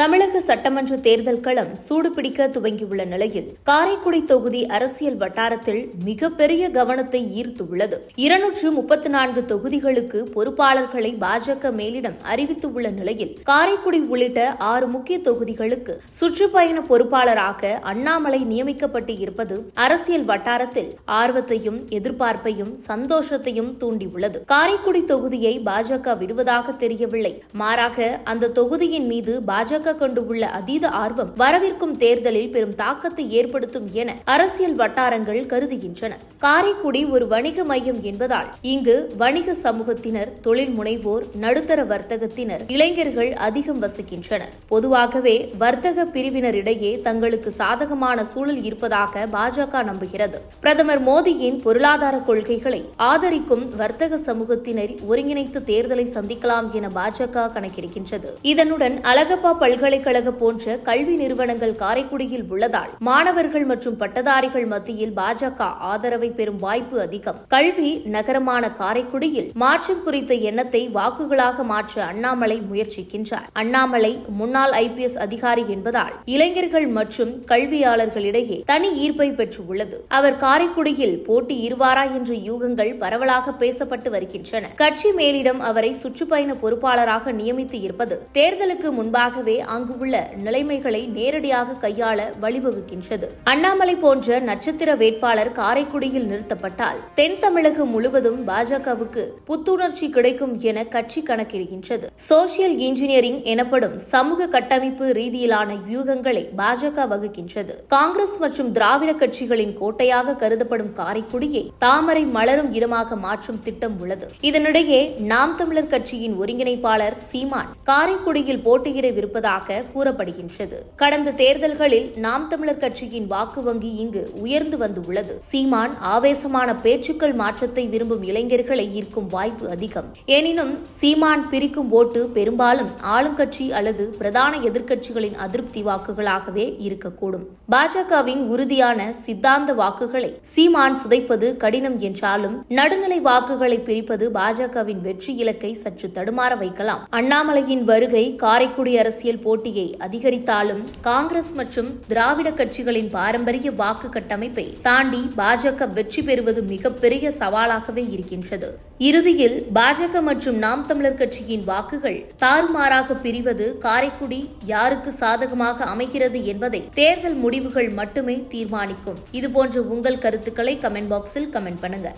தமிழக சட்டமன்ற தேர்தல் களம் சூடுபிடிக்க துவங்கியுள்ள நிலையில் காரைக்குடி தொகுதி அரசியல் வட்டாரத்தில் மிகப்பெரிய கவனத்தை ஈர்த்துள்ளது. இருநூற்று முப்பத்தி நான்கு தொகுதிகளுக்கு பொறுப்பாளர்களை பாஜக மேலிடம் அறிவித்துள்ள நிலையில் காரைக்குடி உள்ளிட்ட ஆறு முக்கிய தொகுதிகளுக்கு சுற்றுப்பயண பொறுப்பாளராக அண்ணாமலை நியமிக்கப்பட்டு இருப்பது அரசியல் வட்டாரத்தில் ஆர்வத்தையும் எதிர்பார்ப்பையும் சந்தோஷத்தையும் தூண்டியுள்ளது. காரைக்குடி தொகுதியை பாஜக விடுவதாக தெரியவில்லை. மாறாக அந்த தொகுதியின் மீது பாஜக கொண்டுள்ள அதீத ஆர்வம் வரவிருக்கும் தேர்தலில் பெரும் தாக்கத்தை ஏற்படுத்தும் என அரசியல் வட்டாரங்கள் கருதுகின்றன. காரைக்குடி ஒரு வணிக மையம் என்பதால் இங்கு வணிக சமூகத்தினர் தொழில் முனைவோர் நடுத்தர வர்த்தகத்தினர் இளைஞர்கள் அதிகம் வசிக்கின்றனர். பொதுவாகவே வர்த்தக பிரிவினரிடையே தங்களுக்கு சாதகமான சூழல் இருப்பதாக பாஜக நம்புகிறது. பிரதமர் மோடியின் பொருளாதார கொள்கைகளை ஆதரிக்கும் வர்த்தக சமூகத்தினர் ஒருங்கிணைத்து தேர்தலை சந்திக்கலாம் என பாஜக கணக்கிடுகின்றது. இதனுடன் அழகப்பா பள்ளி பல்கலைக்கழக போன்ற கல்வி நிறுவனங்கள் காரைக்குடியில் உள்ளதால் மாணவர்கள் மற்றும் பட்டதாரிகள் மத்தியில் பாஜக ஆதரவை பெறும் வாய்ப்பு அதிகம். கல்வி நகரமான காரைக்குடியில் மாற்றம் குறித்த எண்ணத்தை வாக்குகளாக மாற்ற அண்ணாமலை முயற்சிக்கின்றார். அண்ணாமலை முன்னாள் ஐபிஎஸ் அதிகாரி என்பதால் இளைஞர்கள் மற்றும் கல்வியாளர்களிடையே தனி ஈர்ப்பை பெற்றுள்ளது. அவர் காரைக்குடியில் போட்டி இருவாரா என்ற யூகங்கள் பரவலாக பேசப்பட்டு வருகின்றன. கட்சி மேலிடம் அவரை சுற்றுப்பயண பொறுப்பாளராக நியமித்து இருப்பது தேர்தலுக்கு முன்பாகவே அங்கு உள்ள நிலைமைகளை நேரடியாக கையாள வழிவகுக்கின்றது. அண்ணாமலை போன்ற நட்சத்திர வேட்பாளர் காரைக்குடியில் நிறுத்தப்பட்டால் தென் தமிழகம் முழுவதும் பாஜகவுக்கு புத்துணர்ச்சி கிடைக்கும் என கட்சி கணக்கிடுகின்றது. சோசியல் இன்ஜினியரிங் எனப்படும் சமூக கட்டமைப்பு ரீதியிலான வியூகங்களை பாஜக வகுக்கின்றது. காங்கிரஸ் மற்றும் திராவிட கட்சிகளின் கோட்டையாக கருதப்படும் காரைக்குடியை தாமரை மலரும் இடமாக மாற்றும் திட்டம் உள்ளது. இதனிடையே நாம் தமிழர் கட்சியின் ஒருங்கிணைப்பாளர் சீமான் காரைக்குடியில் போட்டியிடவிருப்பதாக இருப்பதாக கூறப்படுகின்றது. கடந்த தேர்தல்களில் நாம் தமிழர் கட்சியின் வாக்கு வங்கி இங்கு உயர்ந்து வந்துள்ளது. சீமான் ஆவேசமான பேச்சுக்கள் மாற்றத்தை விரும்பும் இளைஞர்களை ஈர்க்கும் வாய்ப்பு அதிகம். எனினும் சீமான் பிரிக்கும் ஓட்டு பெரும்பாலும் ஆளுங்கட்சி அல்லது பிரதான எதிர்க்கட்சிகளின் அதிருப்தி வாக்குகளாகவே இருக்கக்கூடும். பாஜகவின் உறுதியான சித்தாந்த வாக்குகளை சீமான் சிதைப்பது கடினம் என்றாலும் நடுநிலை வாக்குகளை பிரிப்பது பாஜகவின் வெற்றி இலக்கை சற்று தடுமாற வைக்கலாம். அண்ணாமலையின் வருகை காரைக்குடி அரசியல் போட்டியை அதிகரித்தாலும் காங்கிரஸ் மற்றும் திராவிட கட்சிகளின் பாரம்பரிய வாக்கு கட்டமைப்பை தாண்டி பாஜக வெற்றி பெறுவது மிகப்பெரிய சவாலாகவே இருக்கின்றது. இறுதியில் பாஜக மற்றும் நாம் தமிழர் கட்சியின் வாக்குகள் தாறுமாறாக பிரிவது காரைக்குடி யாருக்கு சாதகமாக அமைகிறது என்பதை தேர்தல் முடிவுகள் மட்டுமே தீர்மானிக்கும். இதுபோன்ற உங்கள் கருத்துக்களை கமெண்ட் பாக்ஸில் கமெண்ட் பண்ணுங்க.